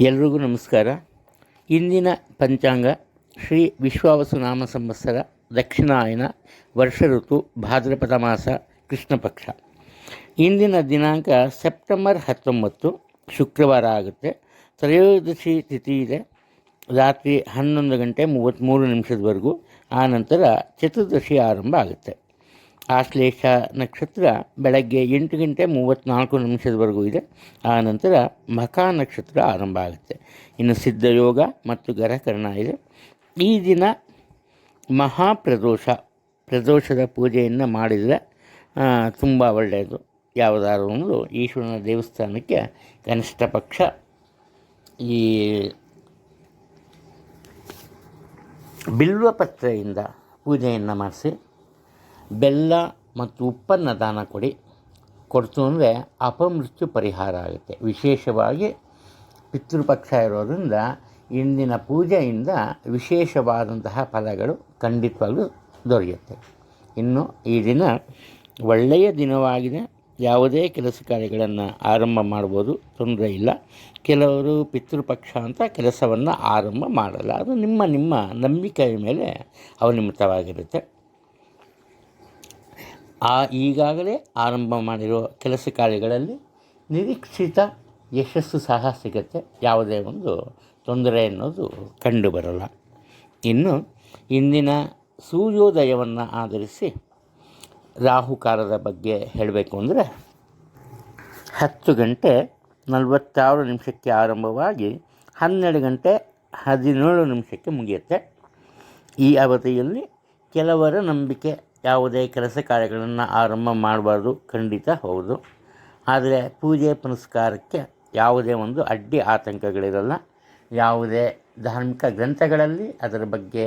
ಎಲ್ರಿಗೂ ನಮಸ್ಕಾರ. ಇಂದಿನ ಪಂಚಾಂಗ ಶ್ರೀ ವಿಶ್ವಾವಸು ನಾಮ ಸಂವತ್ಸರ ದಕ್ಷಿಣಾಯನ ವರ್ಷ ಋತು ಭಾದ್ರಪದ ಮಾಸ ಕೃಷ್ಣ ಪಕ್ಷ ಇಂದಿನ ದಿನಾಂಕ ಸೆಪ್ಟೆಂಬರ್ ಹತ್ತೊಂಬತ್ತು, ಶುಕ್ರವಾರ ಆಗುತ್ತೆ. ತ್ರಯೋದಶಿ ತಿಥಿ ಇದೆ. ರಾತ್ರಿ ಹನ್ನೊಂದು ಗಂಟೆ ಮೂವತ್ತ್ಮೂರು ನಿಮಿಷದವರೆಗೂ. ಆನಂತರ ಚತುರ್ದಶಿ ಆರಂಭ ಆಗುತ್ತೆ. ಆಶ್ಲೇಷ ನಕ್ಷತ್ರ ಬೆಳಗ್ಗೆ ಎಂಟು ಗಂಟೆ ಮೂವತ್ತ್ನಾಲ್ಕು ನಿಮಿಷದವರೆಗೂ ಇದೆ. ಆ ನಂತರ ಮಖ ನಕ್ಷತ್ರ ಆರಂಭ ಆಗುತ್ತೆ. ಇನ್ನು ಸಿದ್ಧಯೋಗ ಮತ್ತು ಗರಕರ್ಣ ಇದೆ. ಈ ದಿನ ಮಹಾಪ್ರದೋಷ, ಪ್ರದೋಷದ ಪೂಜೆಯನ್ನು ಮಾಡಿದರೆ ತುಂಬ ಒಳ್ಳೆಯದು. ಯಾವುದಾದ್ರು ಒಂದು ಈಶ್ವರನ ದೇವಸ್ಥಾನಕ್ಕೆ ಕನಿಷ್ಠ ಪಕ್ಷ ಈ ಬಿಲ್ವಪತ್ರೆಯಿಂದ ಪೂಜೆಯನ್ನು ಮಾಡಿಸಿ ಬೆಲ್ಲ ಮತ್ತು ಉಪ್ಪನ್ನು ದಾನ ಕೊಡಿ. ಕೊಡ್ತು ಅಂದರೆ ಅಪಮೃತ್ಯು ಪರಿಹಾರ ಆಗುತ್ತೆ. ವಿಶೇಷವಾಗಿ ಪಿತೃಪಕ್ಷ ಇರೋದರಿಂದ ಇಂದಿನ ಪೂಜೆಯಿಂದ ವಿಶೇಷವಾದಂತಹ ಫಲಗಳು ಖಂಡಿತವಾಗಲೂ ದೊರೆಯುತ್ತೆ. ಇನ್ನು ಈ ದಿನ ಒಳ್ಳೆಯ ದಿನವಾಗಿದೆ. ಯಾವುದೇ ಕೆಲಸ ಕಾರ್ಯಗಳನ್ನು ಆರಂಭ ಮಾಡ್ಬೋದು, ತೊಂದರೆ ಇಲ್ಲ. ಕೆಲವರು ಪಿತೃಪಕ್ಷ ಅಂತ ಕೆಲಸವನ್ನು ಆರಂಭ ಮಾಡಲ್ಲ. ಅದು ನಿಮ್ಮ ನಿಮ್ಮ ನಂಬಿಕೆಯ ಮೇಲೆ ಅವಲಂಬಿತವಾಗಿರುತ್ತೆ. ಆ ಈಗಾಗಲೇ ಆರಂಭ ಮಾಡಿರೋ ಕೆಲಸ ಕಾರ್ಯಗಳಲ್ಲಿ ನಿರೀಕ್ಷಿತ ಯಶಸ್ಸು ಸಹ ಸಿಗುತ್ತೆ. ಯಾವುದೇ ಒಂದು ತೊಂದರೆ ಅನ್ನೋದು ಕಂಡು ಬರಲ್ಲ. ಇನ್ನು ಇಂದಿನ ಸೂರ್ಯೋದಯವನ್ನು ಆಧರಿಸಿ ರಾಹುಕಾಲದ ಬಗ್ಗೆ ಹೇಳಬೇಕು ಅಂದರೆ ಹತ್ತು ಗಂಟೆ ನಲವತ್ತಾರು ನಿಮಿಷಕ್ಕೆ ಆರಂಭವಾಗಿ ಹನ್ನೆರಡು ಗಂಟೆ ಹದಿನೇಳು ನಿಮಿಷಕ್ಕೆ ಮುಗಿಯುತ್ತೆ. ಈ ಅವಧಿಯಲ್ಲಿ ಕೆಲವರ ನಂಬಿಕೆ ಯಾವುದೇ ಕೆಲಸ ಕಾರ್ಯಗಳನ್ನು ಆರಂಭ ಮಾಡಬಾರ್ದು, ಖಂಡಿತ ಹೌದು. ಆದರೆ ಪೂಜೆ ಪುನಸ್ಕಾರಕ್ಕೆ ಯಾವುದೇ ಒಂದು ಅಡ್ಡಿ ಆತಂಕಗಳಿರಲ್ಲ. ಯಾವುದೇ ಧಾರ್ಮಿಕ ಗ್ರಂಥಗಳಲ್ಲಿ ಅದರ ಬಗ್ಗೆ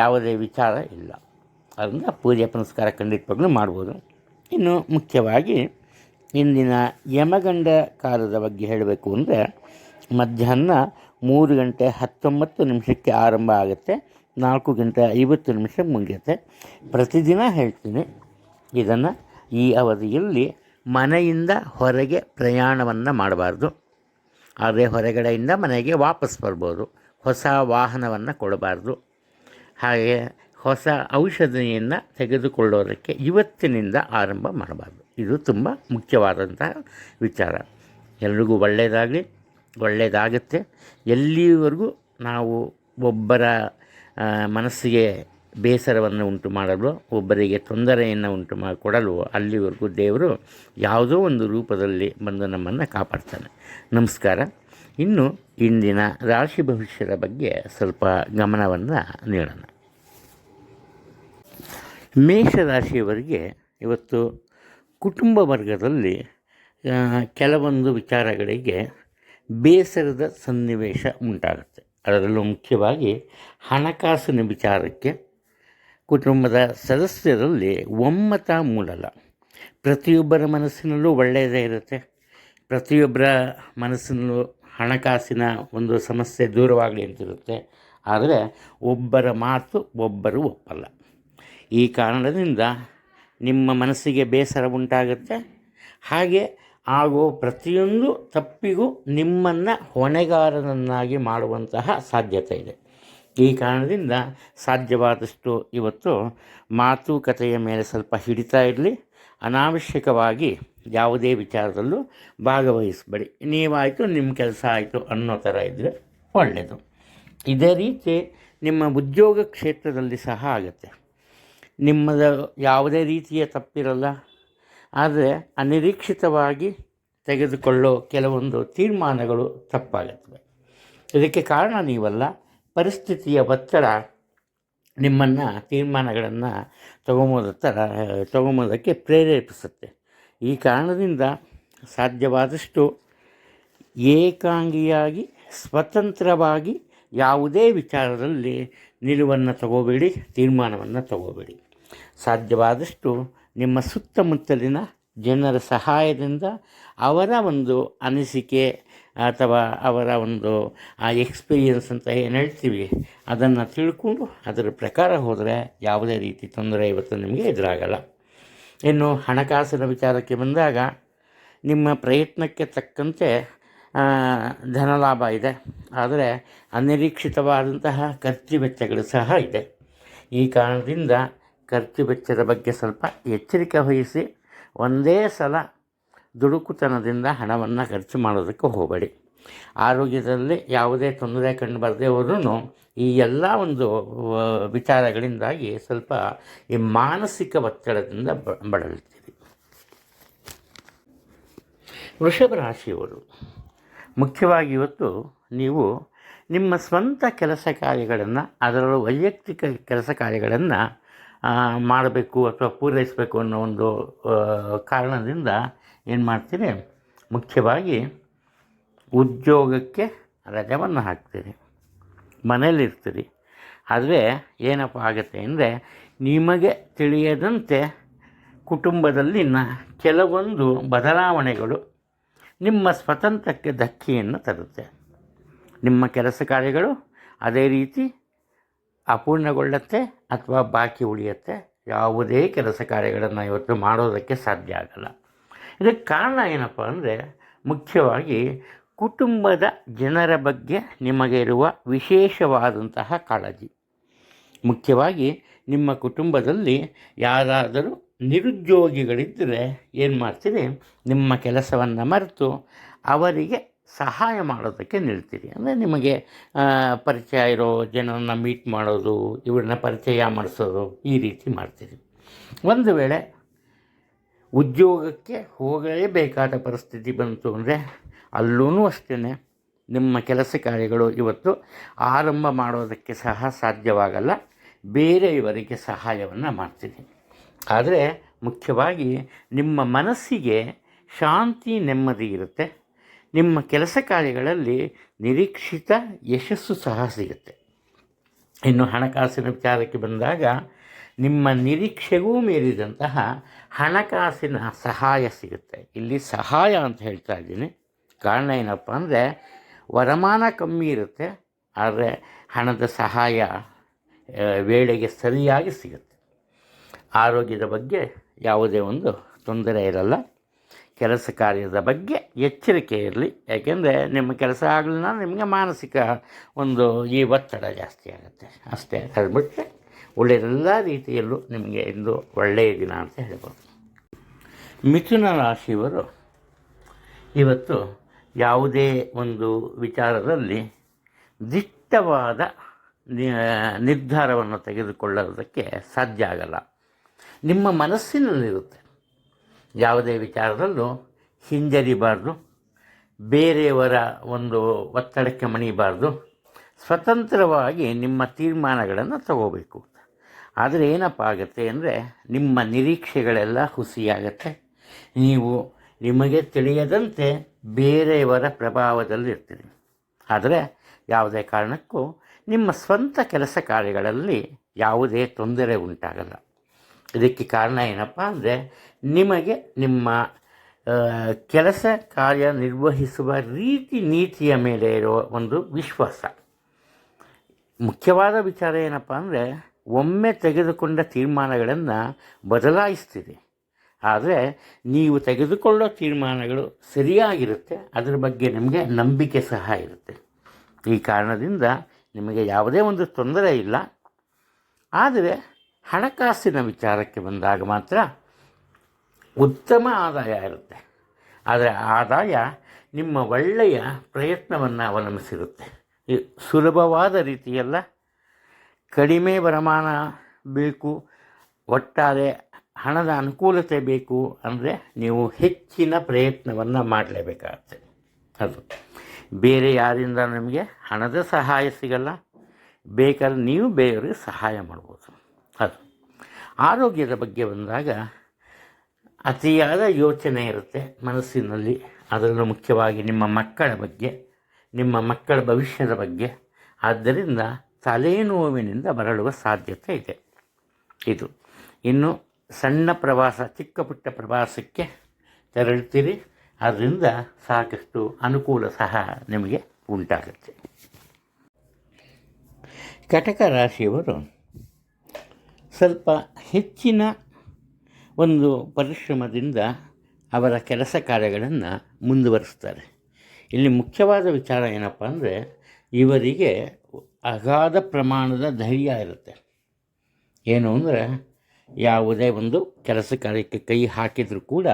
ಯಾವುದೇ ವಿಚಾರ ಇಲ್ಲ. ಅದರಿಂದ ಪೂಜೆ ಪುನಸ್ಕಾರ ಖಂಡಿತವಾಗ್ಲೂ ಮಾಡ್ಬೋದು. ಇನ್ನು ಮುಖ್ಯವಾಗಿ ಇಂದಿನ ಯಮಗಂಡ ಕಾಲದ ಬಗ್ಗೆ ಹೇಳಬೇಕು ಅಂದರೆ ಮಧ್ಯಾಹ್ನ ಮೂರು ಗಂಟೆ ಹತ್ತೊಂಬತ್ತು ನಿಮಿಷಕ್ಕೆ ಆರಂಭ ಆಗುತ್ತೆ. ನಾಲ್ಕು ಗಂಟೆ ಐವತ್ತು ನಿಮಿಷ ಮುಗಿಯುತ್ತೆ. ಪ್ರತಿದಿನ ಹೇಳ್ತೀನಿ, ಇದನ್ನು ಈ ಅವಧಿಯಲ್ಲಿ ಮನೆಯಿಂದ ಹೊರಗೆ ಪ್ರಯಾಣವನ್ನು ಮಾಡಬಾರ್ದು. ಆದರೆ ಹೊರಗಡೆಯಿಂದ ಮನೆಗೆ ವಾಪಸ್ ಬರ್ಬೋದು, ಹೊಸ ವಾಹನವನ್ನು ಕೊಡಬಾರ್ದು. ಹಾಗೆ ಹೊಸ ಔಷಧಿಯನ್ನು ತೆಗೆದುಕೊಳ್ಳೋದಕ್ಕೆ ಇವತ್ತಿನಿಂದ ಆರಂಭ ಮಾಡಬಾರ್ದು. ಇದು ತುಂಬ ಮುಖ್ಯವಾದಂತಹ ವಿಚಾರ. ಎಲ್ರಿಗೂ ಒಳ್ಳೆಯದಾಗಲಿ ಒಳ್ಳೆಯದಾಗುತ್ತೆ ಎಲ್ಲಿವರೆಗೂ ನಾವು ಒಬ್ಬರ ಮನಸ್ಸಿಗೆ ಬೇಸರವನ್ನು ಉಂಟು ಮಾಡಲು, ಒಬ್ಬರಿಗೆ ತೊಂದರೆಯನ್ನು ಉಂಟು ಮಾಡಿ ಕೊಡಲು ಅಲ್ಲಿವರೆಗೂ ದೇವರು ಯಾವುದೋ ಒಂದು ರೂಪದಲ್ಲಿ ಬಂದು ನಮ್ಮನ್ನು ಕಾಪಾಡ್ತಾನೆ. ನಮಸ್ಕಾರ. ಇನ್ನು ಇಂದಿನ ರಾಶಿ ಭವಿಷ್ಯದ ಬಗ್ಗೆ ಸ್ವಲ್ಪ ಗಮನವನ್ನು ನೀಡೋಣ. ಮೇಷರಾಶಿಯವರಿಗೆ ಇವತ್ತು ಕುಟುಂಬ ವರ್ಗದಲ್ಲಿ ಕೆಲವೊಂದು ವಿಚಾರಗಳಿಗೆ ಬೇಸರದ ಸನ್ನಿವೇಶ ಉಂಟಾಗುತ್ತೆ. ಅದರಲ್ಲೂ ಮುಖ್ಯವಾಗಿ ಹಣಕಾಸಿನ ವಿಚಾರಕ್ಕೆ ಕುಟುಂಬದ ಸದಸ್ಯರಲ್ಲಿ ಒಮ್ಮತ ಮೂಡಲ್ಲ ಪ್ರತಿಯೊಬ್ಬರ ಮನಸ್ಸಿನಲ್ಲೂ ಒಳ್ಳೆಯದೇ ಇರುತ್ತೆ. ಪ್ರತಿಯೊಬ್ಬರ ಮನಸ್ಸಿನಲ್ಲೂ ಹಣಕಾಸಿನ ಒಂದು ಸಮಸ್ಯೆ ದೂರವಾಗಲಿ ಅಂತಿರುತ್ತೆ. ಆದರೆ ಒಬ್ಬರ ಮಾತು ಒಬ್ಬರು ಒಪ್ಪಲ್ಲ. ಈ ಕಾರಣದಿಂದ ನಿಮ್ಮ ಮನಸ್ಸಿಗೆ ಬೇಸರ ಉಂಟಾಗುತ್ತೆ. ಹಾಗೆ ಆಗೋ ಪ್ರತಿಯೊಂದು ತಪ್ಪಿಗೂ ನಿಮ್ಮನ್ನು ಹೊಣೆಗಾರನನ್ನಾಗಿ ಮಾಡುವಂತಹ ಸಾಧ್ಯತೆ ಇದೆ. ಈ ಕಾರಣದಿಂದ ಸಾಧ್ಯವಾದಷ್ಟು ಇವತ್ತು ಮಾತುಕತೆಯ ಮೇಲೆ ಸ್ವಲ್ಪ ಹಿಡಿತಾ ಇರಲಿ. ಅನಾವಶ್ಯಕವಾಗಿ ಯಾವುದೇ ವಿಚಾರದಲ್ಲೂ ಭಾಗವಹಿಸಬೇಡಿ. ನೀವಾಯಿತು ನಿಮ್ಮ ಕೆಲಸ ಆಯಿತು ಅನ್ನೋ ಥರ ಇದ್ದರೆ ಒಳ್ಳೆಯದು ಇದೇ ರೀತಿ ನಿಮ್ಮ ಉದ್ಯೋಗ ಕ್ಷೇತ್ರದಲ್ಲಿ ಸಹ ಆಗುತ್ತೆ. ನಿಮ್ಮದ ಯಾವುದೇ ರೀತಿಯ ತಪ್ಪಿರಲ್ಲ. ಆದರೆ ಅನಿರೀಕ್ಷಿತವಾಗಿ ತೆಗೆದುಕೊಳ್ಳೋ ಕೆಲವೊಂದು ತೀರ್ಮಾನಗಳು ತಪ್ಪಾಗುತ್ತವೆ. ಇದಕ್ಕೆ ಕಾರಣ ನೀವಲ್ಲ, ಪರಿಸ್ಥಿತಿಯ ಒತ್ತಡ ನಿಮ್ಮನ್ನು ತೀರ್ಮಾನಗಳನ್ನು ತಗೊಂಬೋದ ಥರ ತಗೊಂಬೋದಕ್ಕೆ ಪ್ರೇರೇಪಿಸುತ್ತೆ. ಈ ಕಾರಣದಿಂದ ಸಾಧ್ಯವಾದಷ್ಟು ಏಕಾಂಗಿಯಾಗಿ, ಸ್ವತಂತ್ರವಾಗಿ ಯಾವುದೇ ವಿಚಾರದಲ್ಲಿ ನಿಲುವನ್ನು ತಗೋಬೇಡಿ, ತೀರ್ಮಾನವನ್ನು ತಗೋಬೇಡಿ. ಸಾಧ್ಯವಾದಷ್ಟು ನಿಮ್ಮ ಸುತ್ತಮುತ್ತಲಿನ ಜನರ ಸಹಾಯದಿಂದ ಅವರ ಒಂದು ಅನಿಸಿಕೆ ಅಥವಾ ಅವರ ಒಂದು, ಆ ಎಕ್ಸ್ಪೀರಿಯನ್ಸ್ ಅಂತ ಏನು ಹೇಳ್ತೀವಿ, ಅದನ್ನು ತಿಳ್ಕೊಂಡು ಅದರ ಪ್ರಕಾರ ಹೋದರೆ ಯಾವುದೇ ರೀತಿ ತೊಂದರೆ ಇವತ್ತು ನಿಮಗೆ ಎದುರಾಗಲ್ಲ. ಇನ್ನು ಹಣಕಾಸಿನ ವಿಚಾರಕ್ಕೆ ಬಂದಾಗ, ನಿಮ್ಮ ಪ್ರಯತ್ನಕ್ಕೆ ತಕ್ಕಂತೆ ಧನಲಾಭ ಇದೆ. ಆದರೆ ಅನಿರೀಕ್ಷಿತವಾದಂತಹ ಖರ್ಚು ವೆಚ್ಚಗಳು ಸಹ ಇದೆ. ಈ ಕಾರಣದಿಂದ ಖರ್ಚು ವೆಚ್ಚದ ಬಗ್ಗೆ ಸ್ವಲ್ಪ ಎಚ್ಚರಿಕೆ ವಹಿಸಿ ಒಂದೇ ಸಲ ದುಡುಕುತನದಿಂದ ಹಣವನ್ನು ಖರ್ಚು ಮಾಡೋದಕ್ಕೆ ಹೋಗಬೇಡಿ. ಆರೋಗ್ಯದಲ್ಲಿ ಯಾವುದೇ ತೊಂದರೆ ಕಂಡು ಬರದೇ ಈ ಎಲ್ಲ ಒಂದು ವಿಚಾರಗಳಿಂದಾಗಿ ಸ್ವಲ್ಪ ಈ ಮಾನಸಿಕ ಒತ್ತಡದಿಂದ ಬ ಬಳಲ್ತೀರಿ ವೃಷಭ ರಾಶಿಯವರು, ಮುಖ್ಯವಾಗಿ ಇವತ್ತು ನೀವು ನಿಮ್ಮ ಸ್ವಂತ ಕೆಲಸ ಕಾರ್ಯಗಳನ್ನು, ಅದರಲ್ಲೂ ವೈಯಕ್ತಿಕ ಕೆಲಸ ಕಾರ್ಯಗಳನ್ನು ಮಾಡಬೇಕು ಅಥವಾ ಪೂರೈಸಬೇಕು ಅನ್ನೋ ಒಂದು ಕಾರಣದಿಂದ ಏನು ಮಾಡ್ತೀರಿ? ಮುಖ್ಯವಾಗಿ ಉದ್ಯೋಗಕ್ಕೆ ರಜವನ್ನು ಹಾಕ್ತೀರಿ. ಮನೇಲಿರ್ತೀರಿ ಆದರೆ ಏನಪ್ಪ ಆಗುತ್ತೆ ಅಂದರೆ ನಿಮಗೆ ತಿಳಿಯದಂತೆ ಕುಟುಂಬದಲ್ಲಿನ ಕೆಲವೊಂದು ಬದಲಾವಣೆಗಳು ನಿಮ್ಮ ಸ್ವತಂತ್ರಕ್ಕೆ ಧಕ್ಕೆಯನ್ನು ತರುತ್ತೆ. ನಿಮ್ಮ ಕೆಲಸ ಕಾರ್ಯಗಳು ಅದೇ ರೀತಿ ಅಪೂರ್ಣಗೊಳ್ಳುತ್ತೆ ಅಥವಾ ಬಾಕಿ ಉಳಿಯುತ್ತೆ. ಯಾವುದೇ ಕೆಲಸ ಕಾರ್ಯಗಳನ್ನು ಇವತ್ತು ಮಾಡೋದಕ್ಕೆ ಸಾಧ್ಯ ಆಗಲ್ಲ. ಇದಕ್ಕೆ ಕಾರಣ ಏನಪ್ಪ ಅಂದರೆ, ಮುಖ್ಯವಾಗಿ ಕುಟುಂಬದ ಜನರ ಬಗ್ಗೆ ನಿಮಗೆ ಇರುವ ವಿಶೇಷವಾದಂತಹ ಕಾಳಜಿ. ಮುಖ್ಯವಾಗಿ ನಿಮ್ಮ ಕುಟುಂಬದಲ್ಲಿ ಯಾರಾದರೂ ನಿರುದ್ಯೋಗಿಗಳಿದ್ದರೆ ಏನು ಮಾಡ್ತೀರಿ ನಿಮ್ಮ ಕೆಲಸವನ್ನು ಮರೆತು ಅವರಿಗೆ ಸಹಾಯ ಮಾಡೋದಕ್ಕೆ ನಿಲ್ತೀರಿ. ಅಂದರೆ ನಿಮಗೆ ಪರಿಚಯ ಇರೋ ಜನರನ್ನ ಮೀಟ್ ಮಾಡೋದು, ಇವ್ರನ್ನ ಪರಿಚಯ ಮಾಡಿಸೋದು ಈ ರೀತಿ ಮಾಡ್ತೀರಿ. ಒಂದು ವೇಳೆ ಉದ್ಯೋಗಕ್ಕೆ ಹೋಗಲೇಬೇಕಾದ ಪರಿಸ್ಥಿತಿ ಬಂತು ಅಂದರೆ ಅಲ್ಲೂ ಅಷ್ಟೇ ನಿಮ್ಮ ಕೆಲಸ ಕಾರ್ಯಗಳು ಇವತ್ತು ಆರಂಭ ಮಾಡೋದಕ್ಕೆ ಸಹ ಸಾಧ್ಯವಾಗಲ್ಲ. ಬೇರೆಯವರಿಗೆ ಸಹಾಯವನ್ನು ಮಾಡ್ತೀನಿ ಆದರೆ ಮುಖ್ಯವಾಗಿ ನಿಮ್ಮ ಮನಸ್ಸಿಗೆ ಶಾಂತಿ ನೆಮ್ಮದಿ ಇರುತ್ತೆ. ನಿಮ್ಮ ಕೆಲಸ ಕಾರ್ಯಗಳಲ್ಲಿ ನಿರೀಕ್ಷಿತ ಯಶಸ್ಸು ಸಹ ಸಿಗುತ್ತೆ. ಇನ್ನು ಹಣಕಾಸಿನ ವಿಚಾರಕ್ಕೆ ಬಂದಾಗ, ನಿಮ್ಮ ನಿರೀಕ್ಷೆಗೂ ಮೀರಿದಂತಹ ಹಣಕಾಸಿನ ಸಹಾಯ ಸಿಗುತ್ತೆ. ಇಲ್ಲಿ ಸಹಾಯ ಅಂತ ಹೇಳ್ತಾ ಇದ್ದೀನಿ. ಕಾರಣ ಏನಪ್ಪ ಅಂದರೆ, ವರಮಾನ ಕಮ್ಮಿ ಇರುತ್ತೆ, ಆದರೆ ಹಣದ ಸಹಾಯ ವೇಳೆಗೆ ಸರಿಯಾಗಿ ಸಿಗುತ್ತೆ. ಆರೋಗ್ಯದ ಬಗ್ಗೆ ಯಾವುದೇ ಒಂದು ತೊಂದರೆ ಇರಲ್ಲ. ಕೆಲಸ ಕಾರ್ಯದ ಬಗ್ಗೆ ಎಚ್ಚರಿಕೆ ಇರಲಿ. ಯಾಕೆಂದರೆ ನಿಮ್ಮ ಕೆಲಸ ಆಗಲಿಲ್ಲ ನಿಮಗೆ ಮಾನಸಿಕ ಒಂದು ಈ ಒತ್ತಡ ಜಾಸ್ತಿ ಆಗುತ್ತೆ. ಅಷ್ಟೇ ಅದು ಬಿಟ್ಟರೆ ಒಳ್ಳೆಯದೆಲ್ಲ ರೀತಿಯಲ್ಲೂ ನಿಮಗೆ ಇಂದು ಒಳ್ಳೆಯ ದಿನ ಅಂತ ಹೇಳ್ಬೋದು. ಮಿಥುನ ರಾಶಿಯವರು ಇವತ್ತು ಯಾವುದೇ ಒಂದು ವಿಚಾರದಲ್ಲಿ ದಿಟ್ಟವಾದ ನಿರ್ಧಾರವನ್ನು ತೆಗೆದುಕೊಳ್ಳೋದಕ್ಕೆ ಸಾಧ್ಯ ಆಗಲ್ಲ. ನಿಮ್ಮ ಮನಸ್ಸಿನಲ್ಲಿರುತ್ತೆ. ಯಾವುದೇ ವಿಚಾರದಲ್ಲೂ ಹಿಂಜರಿಬಾರ್ದು. ಬೇರೆಯವರ ಒಂದು ಒತ್ತಡಕ್ಕೆ ಮಣಿಬಾರ್ದು. ಸ್ವತಂತ್ರವಾಗಿ ನಿಮ್ಮ ತೀರ್ಮಾನಗಳನ್ನು ತಗೋಬೇಕು. ಆದರೆ ಏನಪ್ಪ ಆಗುತ್ತೆ ಅಂದರೆ ನಿಮ್ಮ ನಿರೀಕ್ಷೆಗಳೆಲ್ಲ ಹುಸಿಯಾಗತ್ತೆ. ನೀವು ನಿಮಗೆ ತಿಳಿಯದಂತೆ ಬೇರೆಯವರ ಪ್ರಭಾವದಲ್ಲಿರ್ತೀರಿ. ಆದರೆ ಯಾವುದೇ ಕಾರಣಕ್ಕೂ ನಿಮ್ಮ ಸ್ವಂತ ಕೆಲಸ ಕಾರ್ಯಗಳಲ್ಲಿ ಯಾವುದೇ ತೊಂದರೆ ಉಂಟಾಗಲ್ಲ. ಇದಕ್ಕೆ ಕಾರಣ ಏನಪ್ಪ ಅಂದರೆ ನಿಮಗೆ ನಿಮ್ಮ ಕೆಲಸ ಕಾರ್ಯ ನಿರ್ವಹಿಸುವ ರೀತಿ ನೀತಿಯ ಮೇಲೆ ಇರುವ ಒಂದು ವಿಶ್ವಾಸ. ಮುಖ್ಯವಾದ ವಿಚಾರ ಏನಪ್ಪ ಅಂದರೆ ಒಮ್ಮೆ ತೆಗೆದುಕೊಂಡ ತೀರ್ಮಾನಗಳನ್ನು ಬದಲಾಯಿಸ್ತೀರಿ. ಆದರೆ ನೀವು ತೆಗೆದುಕೊಳ್ಳೋ ತೀರ್ಮಾನಗಳು ಸರಿಯಾಗಿರುತ್ತೆ, ಅದರ ಬಗ್ಗೆ ನಿಮಗೆ ನಂಬಿಕೆ ಸಹ ಇರುತ್ತೆ. ಈ ಕಾರಣದಿಂದ ನಿಮಗೆ ಯಾವುದೇ ಒಂದು ತೊಂದರೆ ಇಲ್ಲ. ಆದರೆ ಹಣಕಾಸಿನ ವಿಚಾರಕ್ಕೆ ಬಂದಾಗ ಮಾತ್ರ ಉತ್ತಮ ಆದಾಯ ಇರುತ್ತೆ. ಆದರೆ ಆದಾಯ ನಿಮ್ಮ ಒಳ್ಳೆಯ ಪ್ರಯತ್ನವನ್ನು ಅವಲಂಬಿಸಿರುತ್ತೆ. ಸುಲಭವಾದ ರೀತಿಯಲ್ಲ ಕಡಿಮೆ ವರಮಾನ ಬೇಕು, ಒಟ್ಟಾರೆ ಹಣದ ಅನುಕೂಲತೆ ಬೇಕು ಅಂದರೆ ನೀವು ಹೆಚ್ಚಿನ ಪ್ರಯತ್ನವನ್ನು ಮಾಡಲೇಬೇಕಾಗತ್ತೆ. ಅದು ಬೇರೆ ಯಾರಿಂದ ನಿಮಗೆ ಹಣದ ಸಹಾಯ ಸಿಗಲ್ಲ, ಬೇಕಾದ್ರೆ ನೀವು ಬೇರೆಯವರಿಗೆ ಸಹಾಯ ಮಾಡ್ಬೋದು. ಅದು ಆರೋಗ್ಯದ ಬಗ್ಗೆ ಬಂದಾಗ ಅತಿಯಾದ ಯೋಚನೆ ಇರುತ್ತೆ ಮನಸ್ಸಿನಲ್ಲಿ. ಅದರಲ್ಲೂ ಮುಖ್ಯವಾಗಿ ನಿಮ್ಮ ಮಕ್ಕಳ ಬಗ್ಗೆ, ನಿಮ್ಮ ಮಕ್ಕಳ ಭವಿಷ್ಯದ ಬಗ್ಗೆ. ಆದ್ದರಿಂದ ತಲೆನೋವಿನಿಂದ ಬರಳುವ ಸಾಧ್ಯತೆ ಇದೆ. ಇದು. ಇನ್ನು ಸಣ್ಣ ಪ್ರವಾಸ, ಚಿಕ್ಕ ಪುಟ್ಟ ಪ್ರವಾಸಕ್ಕೆ ತೆರಳುತ್ತೀರಿ. ಅದರಿಂದ ಸಾಕಷ್ಟು ಅನುಕೂಲ ಸಹ ನಿಮಗೆ ಉಂಟಾಗುತ್ತೆ. ಕಟಕ ರಾಶಿಯವರು ಸ್ವಲ್ಪ ಹೆಚ್ಚಿನ ಒಂದು ಪರಿಶ್ರಮದಿಂದ ಅವರ ಕೆಲಸ ಕಾರ್ಯಗಳನ್ನು ಮುಂದುವರಿಸ್ತಾರೆ ಇಲ್ಲಿ ಮುಖ್ಯವಾದ ವಿಚಾರ ಏನಪ್ಪ ಅಂದರೆ, ಇವರಿಗೆ ಅಗಾಧ ಪ್ರಮಾಣದ ಧೈರ್ಯ ಇರುತ್ತೆ. ಏನು ಅಂದರೆ, ಯಾವುದೇ ಒಂದು ಕೆಲಸ ಕಾರ್ಯಕ್ಕೆ ಕೈ ಹಾಕಿದರೂ ಕೂಡ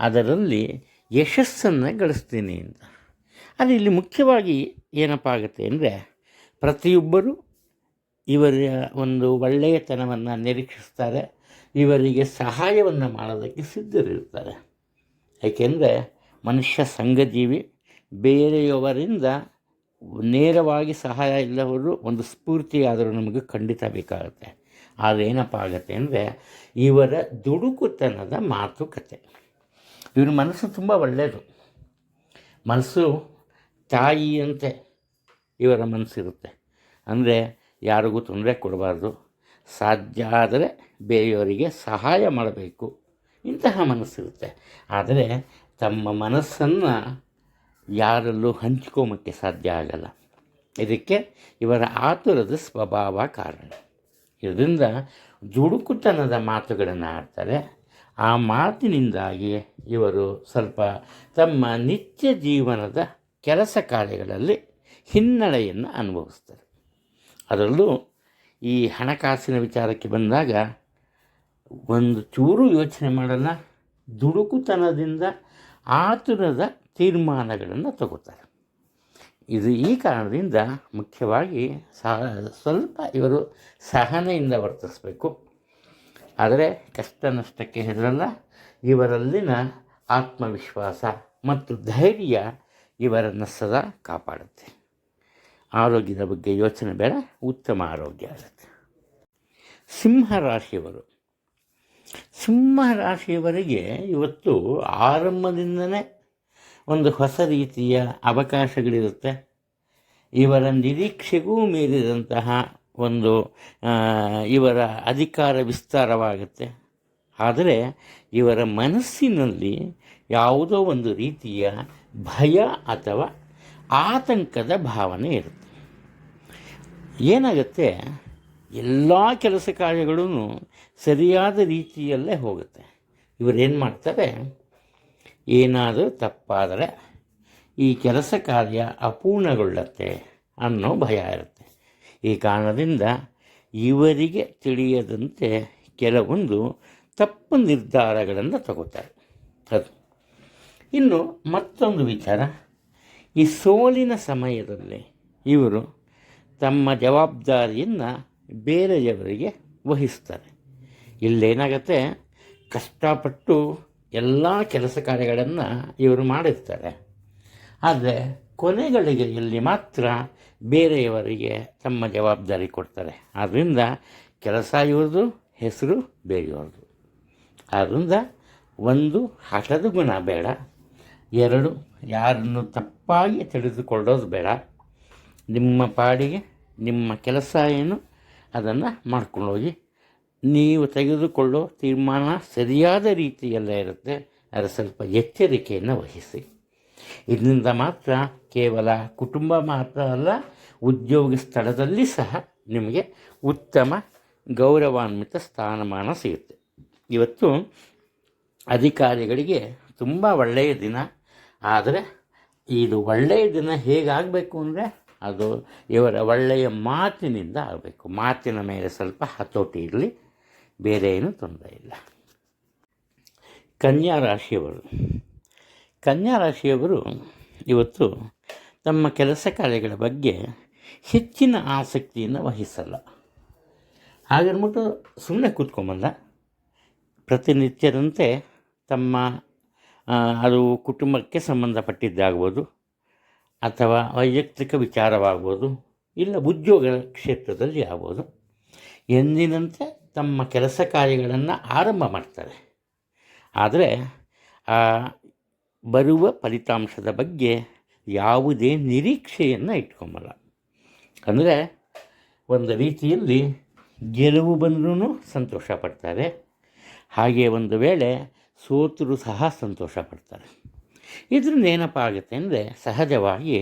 ಅದರಲ್ಲಿ ಯಶಸ್ಸನ್ನು ಗಳಿಸ್ತೀನಿ ಅಂತ. ಆದರೆ ಇಲ್ಲಿ ಮುಖ್ಯವಾಗಿ ಏನಪ್ಪ ಆಗುತ್ತೆ ಅಂದರೆ, ಪ್ರತಿಯೊಬ್ಬರು ಇವರ ಒಂದು ಒಳ್ಳೆಯತನವನ್ನು ನಿರೀಕ್ಷಿಸ್ತಾರೆ. ಇವರಿಗೆ ಸಹಾಯವನ್ನು ಮಾಡೋದಕ್ಕೆ ಸಿದ್ಧರಿರ್ತಾರೆ. ಏಕೆಂದರೆ ಮನುಷ್ಯ ಸಂಘಜೀವಿ, ಬೇರೆಯವರಿಂದ ನೇರವಾಗಿ ಸಹಾಯ ಇಲ್ಲವರು ಒಂದು ಸ್ಫೂರ್ತಿಯಾದರೂ ನಮಗೆ ಖಂಡಿತ ಬೇಕಾಗುತ್ತೆ. ಏನಪ್ಪ ಆಗುತ್ತೆ ಅಂದರೆ ಇವರ ದುಡುಕುತನದ ಮಾತುಕತೆ. ಇವ್ರ ಮನಸ್ಸು ತುಂಬ ಒಳ್ಳೆಯದು. ಮನಸ್ಸು ತಾಯಿಯಂತೆ ಇವರ ಮನಸ್ಸಿರುತ್ತೆ. ಅಂದರೆ ಯಾರಿಗೂ ತೊಂದರೆ ಕೊಡಬಾರ್ದು. ಸಾಧ್ಯ ಆದರೆ ಬೇರೆಯವರಿಗೆ ಸಹಾಯ ಮಾಡಬೇಕು. ಇಂತಹ ಮನಸ್ಸಿರುತ್ತೆ ಆದರೆ ತಮ್ಮ ಮನಸ್ಸನ್ನು ಯಾರಲ್ಲೂ ಹಂಚ್ಕೊಂಬಕ್ಕೆ ಸಾಧ್ಯ ಆಗಲ್ಲ. ಇದಕ್ಕೆ ಇವರ ಆತುರದ ಸ್ವಭಾವ ಕಾರಣ. ಇದರಿಂದ ದುಡುಕುತನದ ಮಾತುಗಳನ್ನು ಆಡ್ತಾರೆ. ಆ ಮಾತಿನಿಂದಾಗಿ ಇವರು ಸ್ವಲ್ಪ ತಮ್ಮ ನಿತ್ಯ ಜೀವನದ ಕೆಲಸ ಕಾರ್ಯಗಳಲ್ಲಿ ಹಿನ್ನಡೆಯನ್ನು ಅನುಭವಿಸ್ತಾರೆ. ಅದರಲ್ಲೂ ಈ ಹಣಕಾಸಿನ ವಿಚಾರಕ್ಕೆ ಬಂದಾಗ ಒಂದು ಚೂರು ಯೋಚನೆ ಮಾಡಲ್ಲ, ದುಡುಕುತನದಿಂದ ಆತುರದ ತೀರ್ಮಾನಗಳನ್ನು ತಗೋತಾರೆ. ಇದು ಈ ಕಾರಣದಿಂದ ಮುಖ್ಯವಾಗಿ ಸಹ ಸ್ವಲ್ಪ ಇವರು ಸಹನೆಯಿಂದ ವರ್ತಿಸಬೇಕು. ಆದರೆ ಕಷ್ಟ ನಷ್ಟಕ್ಕೆ ಹೆದರಲ್ಲ, ಇವರಲ್ಲಿನ ಆತ್ಮವಿಶ್ವಾಸ ಮತ್ತು ಧೈರ್ಯ ಇವರನ್ನು ಸದಾ ಕಾಪಾಡುತ್ತೆ. ಆರೋಗ್ಯದ ಬಗ್ಗೆ ಯೋಚನೆ ಬೇಡ, ಉತ್ತಮ ಆರೋಗ್ಯ ಆಗುತ್ತೆ ಸಿಂಹ ರಾಶಿಯವರು. ಸಿಂಹ ರಾಶಿಯವರಿಗೆ ಇವತ್ತು ಆರಂಭದಿಂದನೇ ಒಂದು ಹೊಸ ರೀತಿಯ ಅವಕಾಶಗಳಿರುತ್ತೆ. ಇವರ ನಿರೀಕ್ಷೆಗೂ ಮೀರಿದಂತಹ ಒಂದು ಇವರ ಅಧಿಕಾರ ವಿಸ್ತಾರವಾಗುತ್ತೆ. ಆದರೆ ಇವರ ಮನಸ್ಸಿನಲ್ಲಿ ಯಾವುದೋ ಒಂದು ರೀತಿಯ ಭಯ ಅಥವಾ ಆತಂಕದ ಭಾವನೆ ಇರುತ್ತೆ. ಏನಾಗುತ್ತೆ? ಎಲ್ಲ ಕೆಲಸ ಕಾರ್ಯಗಳೂ ಸರಿಯಾದ ರೀತಿಯಲ್ಲೇ ಹೋಗುತ್ತೆ. ಇವರೇನು ಮಾಡ್ತಾರೆ? ಏನಾದರೂ ತಪ್ಪಾದರೆ ಈ ಕೆಲಸ ಕಾರ್ಯ ಅಪೂರ್ಣಗೊಳ್ಳುತ್ತೆ ಅನ್ನೋ ಭಯ ಇರುತ್ತೆ. ಈ ಕಾರಣದಿಂದ ಇವರಿಗೆ ತಿಳಿಯದಂತೆ ಕೆಲವೊಂದು ತಪ್ಪು ನಿರ್ಧಾರಗಳನ್ನು ತಗೋತಾರೆ. ಅದು. ಇನ್ನು ಮತ್ತೊಂದು ವಿಚಾರ. ಈ ಸೋಲಿನ ಸಮಯದಲ್ಲಿ ಇವರು ತಮ್ಮ ಜವಾಬ್ದಾರಿಯನ್ನು ಬೇರೆಯವರಿಗೆ ವಹಿಸ್ತಾರೆ. ಇಲ್ಲೇನಾಗತ್ತೆ, ಕಷ್ಟಪಟ್ಟು ಎಲ್ಲ ಕೆಲಸ ಕಾರ್ಯಗಳನ್ನು ಇವರು ಮಾಡಿರ್ತಾರೆ. ಆದರೆ ಕೊನೆಗಳಿಗೆಯಲ್ಲಿ ಮಾತ್ರ ಬೇರೆಯವರಿಗೆ ತಮ್ಮ ಜವಾಬ್ದಾರಿ ಕೊಡ್ತಾರೆ. ಆದ್ದರಿಂದ ಕೆಲಸ ಇವ್ರದ್ದು ಹೆಸರು ಬೇರೆಯವ್ರದ್ದು ಆದ್ದರಿಂದ ಒಂದು ಹಠದ ಗುಣ ಬೇಡ. ಎರಡು, ಯಾರನ್ನು ತಪ್ಪಾಗಿ ತಿಳಿದುಕೊಳ್ಳೋದು ಬೇಡ. ನಿಮ್ಮ ಪಾಡಿಗೆ ನಿಮ್ಮ ಕೆಲಸ ಏನು, ಅದನ್ನು ಮಾಡ್ಕೊಂಡು ಹೋಗಿ ನೀವು ತೆಗೆದುಕೊಳ್ಳೋ ತೀರ್ಮಾನ ಸರಿಯಾದ ರೀತಿಯೆಲ್ಲ ಇರುತ್ತೆ. ಅದರ ಸ್ವಲ್ಪ ಎಚ್ಚರಿಕೆಯನ್ನು ವಹಿಸಿ. ಇದರಿಂದ ಮಾತ್ರ ಕೇವಲ ಕುಟುಂಬ ಮಾತ್ರ ಅಲ್ಲ, ಉದ್ಯೋಗ ಸ್ಥಳದಲ್ಲಿ ಸಹ ನಿಮಗೆ ಉತ್ತಮ ಗೌರವಾನ್ವಿತ ಸ್ಥಾನಮಾನ ಸಿಗುತ್ತೆ. ಇವತ್ತು ಅಧಿಕಾರಿಗಳಿಗೆ ತುಂಬ ಒಳ್ಳೆಯ ದಿನ. ಆದರೆ ಇದು ಒಳ್ಳೆಯ ದಿನ ಹೇಗಾಗಬೇಕು ಅಂದರೆ ಅದು ಇವರ ಒಳ್ಳೆಯ ಮಾತಿನಿಂದ ಆಗಬೇಕು. ಮಾತಿನ ಮೇಲೆ ಸ್ವಲ್ಪ ಹತೋಟಿ ಇರಲಿ, ಬೇರೆ ಏನು ತೊಂದರೆ ಇಲ್ಲ. ಕನ್ಯಾ ರಾಶಿಯವರು. ಕನ್ಯಾ ರಾಶಿಯವರು ಇವತ್ತು ತಮ್ಮ ಕೆಲಸ ಕಾರ್ಯಗಳ ಬಗ್ಗೆ ಹೆಚ್ಚಿನ ಆಸಕ್ತಿಯನ್ನು ವಹಿಸಲ್ಲ. ಹಾಗನ್ಬಿಟ್ಟು ಸುಮ್ಮನೆ ಕೂತ್ಕೊಂಬಲ್ಲ ಪ್ರತಿನಿತ್ಯದಂತೆ ತಮ್ಮ ಅದು ಕುಟುಂಬಕ್ಕೆ ಸಂಬಂಧಪಟ್ಟಿದ್ದಾಗ್ಬೋದು ಅಥವಾ ವೈಯಕ್ತಿಕ ವಿಚಾರವಾಗ್ಬೋದು, ಇಲ್ಲ ಉದ್ಯೋಗ ಕ್ಷೇತ್ರದಲ್ಲಿ ಆಗ್ಬೋದು, ಎಂದಿನಂತೆ ತಮ್ಮ ಕೆಲಸ ಕಾರ್ಯಗಳನ್ನು ಆರಂಭ ಮಾಡ್ತಾರೆ. ಆದರೆ, ಆ ಬರುವ ಫಲಿತಾಂಶದ ಬಗ್ಗೆ ಯಾವುದೇ ನಿರೀಕ್ಷೆಯನ್ನು ಇಟ್ಕೊಂಬಲ್ಲ. ಅಂದರೆ, ಒಂದು ರೀತಿಯಲ್ಲಿ ಗೆಲುವು ಬಂದರೂ ಸಂತೋಷ ಪಡ್ತಾರೆ. ಹಾಗೆ ಒಂದು ವೇಳೆ ಸೋತರು ಸಹ ಸಂತೋಷ ಪಡ್ತಾರೆ. ಇದರಿಂದ ಏನಪ್ಪ ಆಗುತ್ತೆ ಅಂದರೆ ಸಹಜವಾಗಿ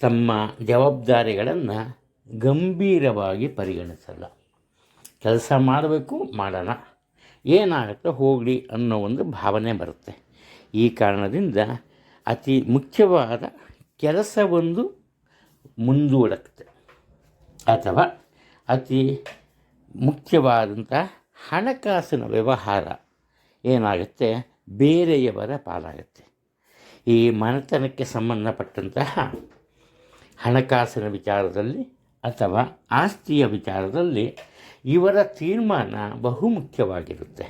ತಮ್ಮ ಜವಾಬ್ದಾರಿಗಳನ್ನು ಗಂಭೀರವಾಗಿ ಪರಿಗಣಿಸಲ್ಲ. ಕೆಲಸ ಮಾಡಬೇಕು, ಮಾಡೋಣ. ಏನಾಗುತ್ತೋ, ಹೋಗಲಿ ಅನ್ನೋ ಒಂದು ಭಾವನೆ ಬರುತ್ತೆ. ಈ ಕಾರಣದಿಂದ ಅತಿ ಮುಖ್ಯವಾದ ಕೆಲಸವೊಂದು ಮುಂದೂಡುತ್ತೆ. ಅಥವಾ ಅತಿ ಮುಖ್ಯವಾದಂಥ ಹಣಕಾಸಿನ ವ್ಯವಹಾರ ಏನಾಗುತ್ತೆ, ಬೇರೆಯವರ ಪಾಲಾಗುತ್ತೆ. ಈ ಮನೆತನಕ್ಕೆ ಸಂಬಂಧಪಟ್ಟಂತಹ ಹಣಕಾಸಿನ ವಿಚಾರದಲ್ಲಿ ಅಥವಾ ಆಸ್ತಿಯ ವಿಚಾರದಲ್ಲಿ ಇವರ ತೀರ್ಮಾನ ಬಹುಮುಖ್ಯವಾಗಿರುತ್ತೆ.